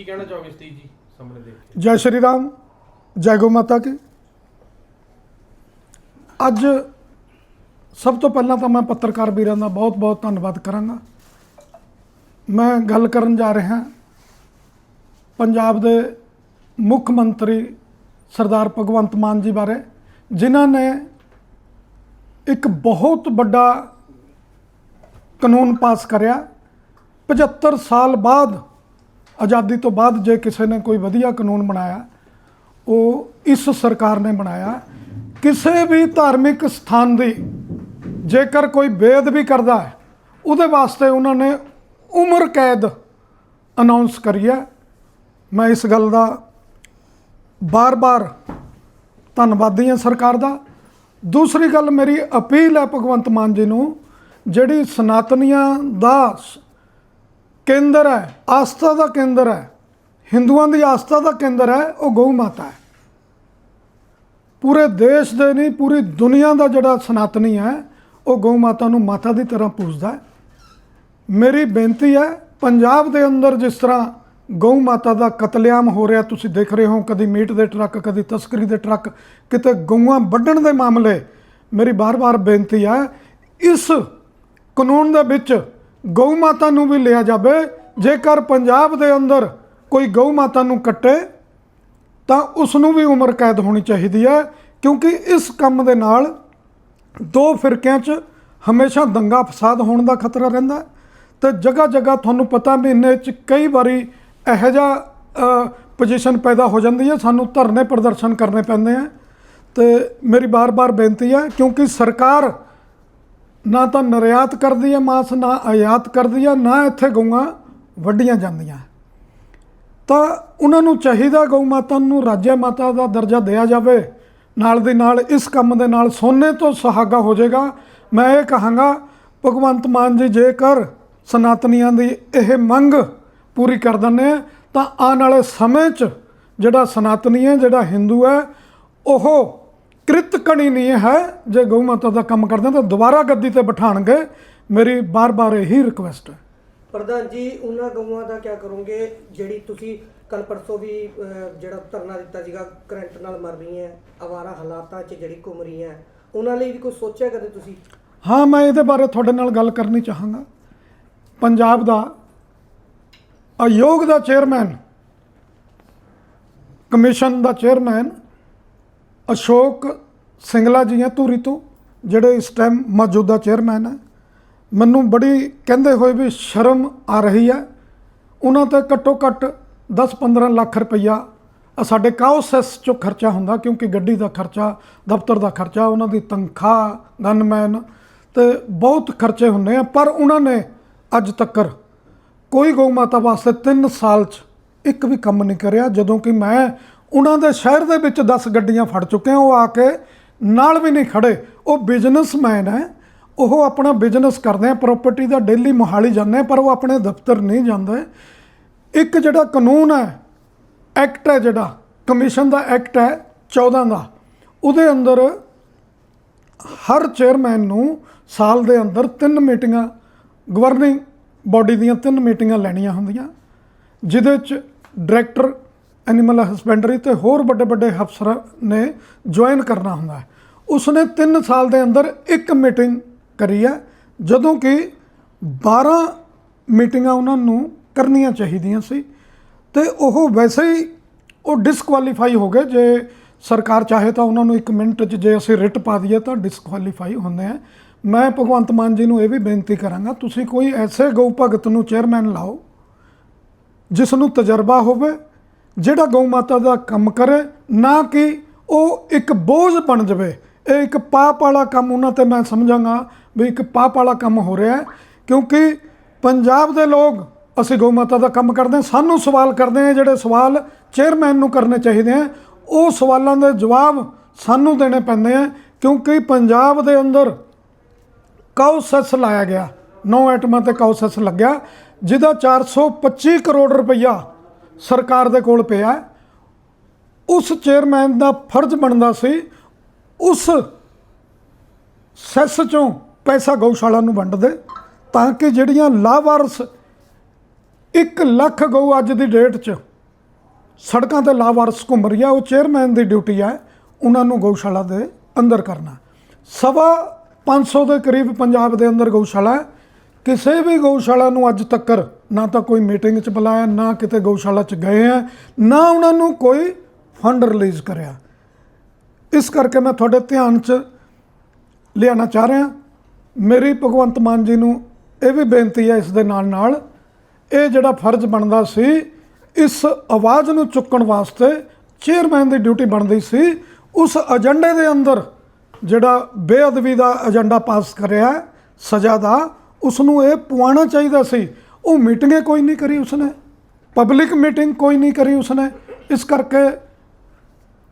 ਕੀ ਕਹਿਣਾ ਚਾਹੋਗੇ ਸਤੀਸ਼ ਜੀ ਸਾਹਮਣੇ ਦੇਖ ਜੈ ਸ਼੍ਰੀ ਰਾਮ, ਜੈ ਗੋ ਮਾਤਾ ਕੀ। ਅੱਜ ਸਭ ਤੋਂ ਪਹਿਲਾਂ ਤਾਂ ਮੈਂ ਪੱਤਰਕਾਰ ਵੀਰਾਂ ਦਾ ਬਹੁਤ-ਬਹੁਤ ਧੰਨਵਾਦ ਕਰਾਂਗਾ। ਮੈਂ ਗੱਲ ਕਰਨ ਜਾ ਰਿਹਾ ਪੰਜਾਬ ਦੇ ਮੁੱਖ ਮੰਤਰੀ ਸਰਦਾਰ ਭਗਵੰਤ ਮਾਨ ਜੀ ਬਾਰੇ, ਜਿਨ੍ਹਾਂ ਨੇ ਇੱਕ ਬਹੁਤ ਵੱਡਾ ਕਾਨੂੰਨ ਪਾਸ ਕਰਿਆ। 75 ਸਾਲ ਬਾਅਦ ਆਜ਼ਾਦੀ ਤੋਂ ਬਾਅਦ ਜੇ ਕਿਸੇ ਨੇ ਕੋਈ ਵਧੀਆ ਕਾਨੂੰਨ ਬਣਾਇਆ, ਉਹ ਇਸ ਸਰਕਾਰ ਨੇ ਬਣਾਇਆ, ਕਿਸੇ ਵੀ ਧਾਰਮਿਕ ਸਥਾਨ ਦੀ ਜੇਕਰ ਕੋਈ ਬੇਦ ਵੀ ਕਰਦਾ ਹੈ, ਉਹਦੇ ਵਾਸਤੇ ਉਹਨਾਂ ਨੇ ਉਮਰ ਕੈਦ ਅਨਾਉਂਸ ਕਰੀ ਹੈ। ਮੈਂ ਇਸ ਗੱਲ ਦਾ ਬਾਰ-ਬਾਰ ਧੰਨਵਾਦੀ ਹਾਂ ਸਰਕਾਰ ਦਾ। ਦੂਸਰੀ ਗੱਲ ਮੇਰੀ ਅਪੀਲ ਹੈ ਭਗਵੰਤ ਮਾਨ ਜੀ ਨੂੰ, ਜਿਹੜੀ ਸਨਾਤਨੀਆਂ ਦਾ ਸ- ਕੇਂਦਰ ਹੈ, ਆਸਥਾ ਦਾ ਕੇਂਦਰ ਹੈ, ਹਿੰਦੂਆਂ ਦੀ ਆਸਥਾ ਦਾ ਕੇਂਦਰ ਹੈ, ਉਹ ਗਊ ਮਾਤਾ ਹੈ। ਪੂਰੇ ਦੇਸ਼ ਦੇ ਨਹੀਂ, ਪੂਰੀ ਦੁਨੀਆ ਦਾ ਜਿਹੜਾ ਸਨਾਤਨੀ ਹੈ, ਉਹ ਗਊ ਮਾਤਾ ਨੂੰ ਮਾਤਾ ਦੀ ਤਰ੍ਹਾਂ ਪੂਜਦਾ ਹੈ। ਮੇਰੀ ਬੇਨਤੀ ਹੈ, ਪੰਜਾਬ ਦੇ ਅੰਦਰ ਜਿਸ ਤਰ੍ਹਾਂ ਗਊ ਮਾਤਾ ਦਾ ਕਤਲੇਆਮ ਹੋ ਰਿਹਾ, ਤੁਸੀਂ ਦੇਖ ਰਹੇ ਹੋ, ਕਦੀ ਮੀਟ ਦੇ ਟਰੱਕ, ਕਦੀ ਤਸਕਰੀ ਦੇ ਟਰੱਕ, ਕਿਤੇ ਗਊਆਂ ਵੱਢਣ ਦੇ ਮਾਮਲੇ, ਮੇਰੀ ਬਾਰ-ਬਾਰ ਬੇਨਤੀ ਹੈ, ਇਸ ਕਾਨੂੰਨ ਦੇ ਵਿੱਚ ਗਊ ਮਾਤਾ ਨੂੰ ਵੀ ਲਿਆ ਜਾਵੇ। ਜੇਕਰ ਪੰਜਾਬ ਦੇ ਅੰਦਰ ਕੋਈ ਗਊ ਮਾਤਾ ਨੂੰ ਕੱਟੇ, ਤਾਂ ਉਸ ਨੂੰ ਵੀ ਉਮਰ ਕੈਦ ਹੋਣੀ ਚਾਹੀਦੀ ਹੈ, ਕਿਉਂਕਿ ਇਸ ਕੰਮ ਦੇ ਨਾਲ ਦੋ ਫਿਰਕਿਆਂ 'ਚ ਹਮੇਸ਼ਾ ਦੰਗਾ ਫਸਾਦ ਹੋਣ ਦਾ ਖਤਰਾ ਰਹਿੰਦਾ ਹੈ। ਤੇ ਜਗ੍ਹਾ ਜਗ੍ਹਾ ਤੁਹਾਨੂੰ ਪਤਾ ਮਹੀਨੇ 'ਚ ਕਈ ਵਾਰੀ ਇਹੋ ਜਿਹਾ ਪੋਜੀਸ਼ਨ ਪੈਦਾ ਹੋ ਜਾਂਦੀ ਹੈ। ਸਾਨੂੰ ਧਰਨੇ ਪ੍ਰਦਰਸ਼ਨ ਕਰਨੇ ਪੈਂਦੇ ਆ। ਤੇ ਮੇਰੀ ਬਾਰ-ਬਾਰ ਬੇਨਤੀ ਹੈ, ਕਿਉਂਕਿ ਸਰਕਾਰ ਨਾ ਤਾਂ ਨਿਰਯਾਤ ਕਰਦੀ ਹੈ ਮਾਸ, ਨਾ ਆਯਾਤ ਕਰਦੀ ਹੈ ਨਾ ਇੱਥੇ ਗਊਆਂ ਵੱਡੀਆਂ ਜਾਂਦੀਆਂ। ਤਾਂ ਉਹਨਾਂ ਨੂੰ ਚਾਹੀਦਾ ਗਊ ਮਾਤਾ ਨੂੰ ਰਾਜੇ ਮਾਤਾ ਦਾ ਦਰਜਾ ਦਿਆ ਜਾਵੇ। ਨਾਲ ਦੀ ਨਾਲ ਇਸ ਕੰਮ ਦੇ ਨਾਲ ਸੋਨੇ ਤੋਂ ਸੁਹਾਗਾ ਹੋ ਜਾਏਗਾ। ਮੈਂ ਇਹ ਕਹਾਂਗਾ, ਭਗਵੰਤ ਮਾਨ ਜੀ, ਜੇਕਰ ਸਨਾਤਨੀਆਂ ਦੀ ਇਹ ਮੰਗ ਪੂਰੀ ਕਰ ਦਿੰਦੇ ਤਾਂ ਆਉਣ ਵਾਲੇ ਸਮੇਂ 'ਚ ਜਿਹੜਾ ਸਨਾਤਨੀ ਹੈ, ਜਿਹੜਾ ਹਿੰਦੂ ਹੈ, ਉਹ ਕ੍ਰਿਤ ਕਣੀ ਨਹੀਂ ਹੈ। ਜੇ ਗਊ ਮਾਤਾ ਦਾ ਕੰਮ ਕਰਦੇ ਤਾਂ ਦੁਬਾਰਾ ਗੱਦੀ ਤੇ ਬਿਠਾਣਗੇ ਮੇਰੀ ਬਾਰ-ਬਾਰ ਇਹੀ ਰਿਕੁਐਸਟ ਹੈ। ਪ੍ਰਧਾਨ ਜੀ ਉਹਨਾਂ ਗਊਆਂ ਦਾ ਕੀ ਕਰੋਗੇ? ਜਿਹੜੀ ਤੁਸੀਂ ਕੱਲ ਪਰਸੋਂ ਵੀ ਜਿਹੜਾ ਧਰਨਾ ਦਿੱਤਾ ਸੀਗਾ ਕਰੰਟ ਨਾਲ ਮਰ ਰਹੀਆਂ ਆਵਾਰਾ ਹਾਲਾਤਾਂ 'ਚ ਜਿਹੜੀ ਘੁੰਮ ਰਹੀਆਂ ਉਹਨਾਂ ਲਈ ਵੀ ਕੁਝ ਸੋਚਿਆ ਕਦੇ ਤੁਸੀਂ? ਹਾਂ ਮੈਂ ਇਹਦੇ ਬਾਰੇ ਤੁਹਾਡੇ ਨਾਲ ਗੱਲ ਕਰਨੀ ਚਾਹਾਂਗਾ। ਪੰਜਾਬ ਦਾ ਆਯੋਗ ਦਾ ਚੇਅਰਮੈਨ ਕਮਿਸ਼ਨ ਦਾ ਚੇਅਰਮੈਨ ਅਸ਼ੋਕ ਸਿੰਗਲਾ ਜੀ ਹੈ ਧੂਰੀ ਤੋਂ, ਜਿਹੜੇ ਇਸ ਟਾਈਮ ਮੌਜੂਦਾ ਚੇਅਰਮੈਨ ਹੈ ਮੈਨੂੰ ਬੜੀ ਕਹਿੰਦੇ ਹੋਏ ਵੀ ਸ਼ਰਮ ਆ ਰਹੀ ਹੈ ਉਹਨਾਂ ਤੇ ਘੱਟੋ ਘੱਟ 10-15 ਲੱਖ ਰੁਪਈਆ ਸਾਡੇ ਕਾਉਸੈਸ ਚੋਂ ਖਰਚਾ ਹੁੰਦਾ, ਕਿਉਂਕਿ ਗੱਡੀ ਦਾ ਖਰਚਾ, ਦਫ਼ਤਰ ਦਾ ਖਰਚਾ, ਉਹਨਾਂ ਦੀ ਤਨਖਾਹ ਗਨਮੈਨ ਤੇ ਬਹੁਤ ਖਰਚੇ ਹੁੰਦੇ ਆ। ਪਰ ਉਹਨਾਂ ਨੇ ਅੱਜ ਤੱਕਰ ਕੋਈ ਗਊ ਮਾਤਾ ਵਾਸਤੇ 3 ਸਾਲ 'ਚ ਇੱਕ ਵੀ ਕੰਮ ਨਹੀਂ ਕਰਿਆ, ਜਦੋਂ ਕਿ ਮੈਂ ਉਹਨਾਂ ਦੇ ਸ਼ਹਿਰ ਦੇ ਵਿੱਚ 10 ਗੱਡੀਆਂ ਫੜ ਚੁੱਕੇ ਹਾਂ ਉਹ ਆ ਕੇ ਨਾਲ ਵੀ ਨਹੀਂ ਖੜੇ। ਉਹ ਬਿਜ਼ਨਸਮੈਨ ਹੈ। ਉਹ ਆਪਣਾ ਬਿਜ਼ਨਸ ਕਰਦੇ ਆ ਪ੍ਰਾਪਰਟੀ ਦਾ ਡੇਲੀ ਮੋਹਾਲੀ ਜਾਂਦੇ ਪਰ ਉਹ ਆਪਣੇ ਦਫ਼ਤਰ ਨਹੀਂ ਜਾਂਦੇ। ਇੱਕ ਜਿਹੜਾ ਕਾਨੂੰਨ ਹੈ ਐਕਟ ਹੈ ਜਿਹੜਾ ਕਮਿਸ਼ਨ ਦਾ ਐਕਟ ਹੈ 14 ਦਾ, ਉਹਦੇ ਅੰਦਰ ਹਰ ਚੇਅਰਮੈਨ ਨੂੰ ਸਾਲ ਦੇ ਅੰਦਰ ਤਿੰਨ ਮੀਟਿੰਗਾਂ ਗਵਰਨਿੰਗ ਬਾਡੀ ਦੀਆਂ ਤਿੰਨ ਮੀਟਿੰਗਾਂ ਲੈਣੀਆਂ ਹੁੰਦੀਆਂ, ਜਿਹਦੇ ਚ ਡਾਇਰੈਕਟਰ ਐਨੀਮਲ ਹਸਬੈਂਡਰੀ ਤੇ ਹੋਰ ਵੱਡੇ ਵੱਡੇ ਅਫਸਰ ਨੇ ਜੁਆਇਨ ਕਰਨਾ ਹੁੰਦਾ ਹੈ। ਉਸਨੇ 3 ਸਾਲ ਦੇ ਅੰਦਰ ਇੱਕ ਮੀਟਿੰਗ ਕਰੀ ਹੈ, ਜਦੋਂ ਕਿ 12 ਮੀਟਿੰਗਾਂ ਉਹਨਾਂ ਨੂੰ ਕਰਨੀਆਂ ਚਾਹੀਦੀਆਂ ਸੀ। ਤੇ ਉਹ ਵੈਸੇ ਹੀ ਉਹ ਡਿਸਕੁਆਲੀਫਾਈ ਹੋ ਗਏ। ਜੇ ਸਰਕਾਰ ਚਾਹੇ ਤਾਂ ਉਹਨਾਂ ਨੂੰ 1 ਮਿੰਟ 'ਚ ਜੇ ਅਸੀਂ ਰਿਟ ਪਾ ਦਈਏ ਤਾਂ ਡਿਸਕੁਆਲੀਫਾਈ ਹੁੰਦੇ ਆ। ਮੈਂ ਭਗਵੰਤ ਮਾਨ ਜੀ ਨੂੰ ਇਹ ਵੀ ਬੇਨਤੀ ਕਰਾਂਗਾ, ਤੁਸੀਂ ਕੋਈ ਐਸੇ ਗਊ ਭਗਤ ਨੂੰ ਚੇਅਰਮੈਨ ਲਾਓ, ਜਿਸ ਨੂੰ ਤਜਰਬਾ ਹੋਵੇ ਜਿਹੜਾ ਗਊ ਮਾਤਾ ਦਾ ਕੰਮ ਕਰੇ, ਨਾ ਕਿ ਉਹ ਇੱਕ ਬੋਝ ਬਣ ਜਾਵੇ। ਇਹ ਇੱਕ ਪਾਪ ਵਾਲਾ ਕੰਮ ਉਹਨਾਂ ਤੇ ਮੈਂ ਸਮਝਾਂਗਾ ਵੀ ਇੱਕ ਪਾਪ ਵਾਲਾ ਕੰਮ ਹੋ ਰਿਹਾ ਹੈ, ਕਿਉਂਕਿ ਪੰਜਾਬ ਦੇ ਲੋਕ ਅਸੀਂ ਗਊ ਮਾਤਾ ਦਾ ਕੰਮ ਕਰਦੇ ਹਾਂ, ਸਾਨੂੰ ਸਵਾਲ ਕਰਦੇ ਆ ਜਿਹੜੇ ਸਵਾਲ ਚੇਅਰਮੈਨ ਨੂੰ ਕਰਨੇ ਚਾਹੀਦੇ ਆ ਉਹ ਸਵਾਲਾਂ ਦੇ ਜਵਾਬ ਸਾਨੂੰ ਦੇਣੇ ਪੈਂਦੇ ਆ ਕਿਉਂਕਿ ਪੰਜਾਬ ਦੇ ਅੰਦਰ ਕਾਉਸੈਸ ਲਾਇਆ ਗਿਆ, ਨੌ ਐਟਮਾਂ ਤੇ ਕਾਉਸੈਸ ਲੱਗਿਆ, ਜਿਹਦਾ 425 ਕਰੋੜ ਰੁਪਈਆ ਸਰਕਾਰ ਦੇ ਕੋਲ ਪਿਆ ਉਸ ਚੇਅਰਮੈਨ ਦਾ ਫਰਜ਼ ਬਣਦਾ ਸੀ ਉਸ ਸੈਸ ਚੋਂ ਪੈਸਾ ਗਊਸ਼ਾਲਾ ਨੂੰ ਵੰਡ ਦੇ ਤਾਂ ਕਿ ਜਿਹੜੀਆਂ ਲਾਵਾਰਸ 1 ਲੱਖ ਗਊ ਅੱਜ ਦੀ ਡੇਟ 'ਚ ਸੜਕਾਂ ਤੇ ਲਾਵਾਰਸ ਘੁੰਮ ਰਹੀ ਹੈ ਉਹ ਚੇਅਰਮੈਨ ਦੀ ਡਿਊਟੀ ਹੈ ਉਹਨਾਂ ਨੂੰ ਗਊਸ਼ਾਲਾ ਦੇ ਅੰਦਰ ਕਰਨਾ। ਸਵਾ 500 ਦੇ ਕਰੀਬ ਪੰਜਾਬ ਦੇ ਅੰਦਰ ਗਊਸ਼ਾਲਾ ਹੈ। ਕਿਸੇ ਵੀ ਗਊਸ਼ਾਲਾ ਨੂੰ ਅੱਜ ਤੱਕ ਨਾ ਤਾਂ ਕੋਈ ਮੀਟਿੰਗ 'ਚ ਬੁਲਾਇਆ, ਨਾ ਕਿਤੇ ਗਊਸ਼ਾਲਾ 'ਚ ਗਏ ਆ, ਨਾ ਉਹਨਾਂ ਨੂੰ ਕੋਈ ਫੰਡ ਰਿਲੀਜ਼ ਕਰਿਆ। ਇਸ ਕਰਕੇ ਮੈਂ ਤੁਹਾਡੇ ਧਿਆਨ 'ਚ ਲਿਆਉਣਾ ਚਾਹ ਰਿਹਾ। ਮੇਰੀ ਭਗਵੰਤ ਮਾਨ ਜੀ ਨੂੰ ਇਹ ਵੀ ਬੇਨਤੀ ਹੈ ਇਸ ਦੇ ਨਾਲ ਨਾਲ ਇਹ ਜਿਹੜਾ ਫਰਜ਼ ਬਣਦਾ ਸੀ, ਇਸ ਆਵਾਜ਼ ਨੂੰ ਚੁੱਕਣ ਵਾਸਤੇ ਚੇਅਰਮੈਨ ਦੀ ਡਿਊਟੀ ਬਣਦੀ ਸੀ, ਉਸ ਏਜੰਡੇ ਦੇ ਅੰਦਰ ਜਿਹੜਾ ਬੇਅਦਬੀ ਦਾ ਏਜੰਡਾ ਪਾਸ ਕਰਿਆ, ਸਜ਼ਾ ਦਾ ਉਸ ਨੂੰ ਇਹ ਪਵਾਉਣਾ ਚਾਹੀਦਾ ਸੀ। ਉਹ ਮੀਟਿੰਗੇ ਕੋਈ ਨਹੀਂ ਕਰੀ ਉਸਨੇ। ਪਬਲਿਕ ਮੀਟਿੰਗ ਕੋਈ ਨਹੀਂ ਕਰੀ ਉਸਨੇ। ਇਸ ਕਰਕੇ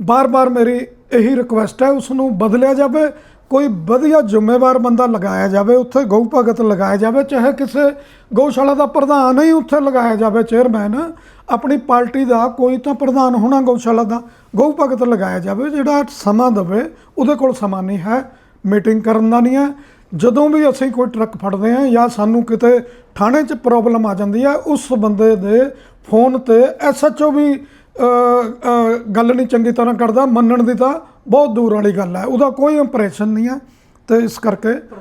ਬਾਰ-ਬਾਰ ਮੇਰੀ ਇਹੀ ਰਿਕੁਐਸਟ ਹੈ ਉਸ ਨੂੰ ਬਦਲਿਆ ਜਾਵੇ। ਕੋਈ ਵਧੀਆ ਜ਼ਿੰਮੇਵਾਰ ਬੰਦਾ ਲਗਾਇਆ ਜਾਵੇ, ਉੱਥੇ ਗਊ ਭਗਤ ਲਗਾਇਆ ਜਾਵੇ, ਚਾਹੇ ਕਿਸੇ ਗਊਸ਼ਾਲਾ ਦਾ ਪ੍ਰਧਾਨ ਹੀ ਉੱਥੇ ਲਗਾਇਆ ਜਾਵੇ ਚੇਅਰਮੈਨ ਆਪਣੀ ਪਾਰਟੀ ਦਾ ਕੋਈ ਤਾਂ ਪ੍ਰਧਾਨ ਹੋਣਾ ਗਊਸ਼ਾਲਾ ਦਾ। ਗਊ ਭਗਤ ਲਗਾਇਆ ਜਾਵੇ, ਜਿਹੜਾ ਸਮਾਂ ਦੇਵੇ, ਉਹਦੇ ਕੋਲ ਸਮਾਂ ਨਹੀਂ ਹੈ। ਮੀਟਿੰਗ ਕਰਨ ਦਾ ਨਹੀਂ ਹੈ। ਜਦੋਂ ਵੀ ਅਸੀਂ ਕੋਈ ਟਰੱਕ ਫੜਦੇ ਹਾਂ ਜਾਂ ਸਾਨੂੰ ਕਿਤੇ ਥਾਣੇ 'ਚ ਪ੍ਰੋਬਲਮ ਆ ਜਾਂਦੀ ਹੈ ਉਸ ਬੰਦੇ ਦੇ ਫੋਨ ਤੇ ਐਸਐਚਓ ਵੀ ਅ, ਅ, ਗੱਲ ਨਹੀਂ ਚੰਗੀ ਤਰ੍ਹਾਂ ਕਰਦਾ ਮੰਨਣ ਦੀ ਤਾਂ ਬਹੁਤ ਦੂਰ ਵਾਲੀ ਗੱਲ ਹੈ ਉਹਦਾ ਕੋਈ ਇੰਪ੍ਰੈਸ਼ਨ ਨਹੀਂ ਹੈ ਤੇ ਇਸ ਕਰਕੇ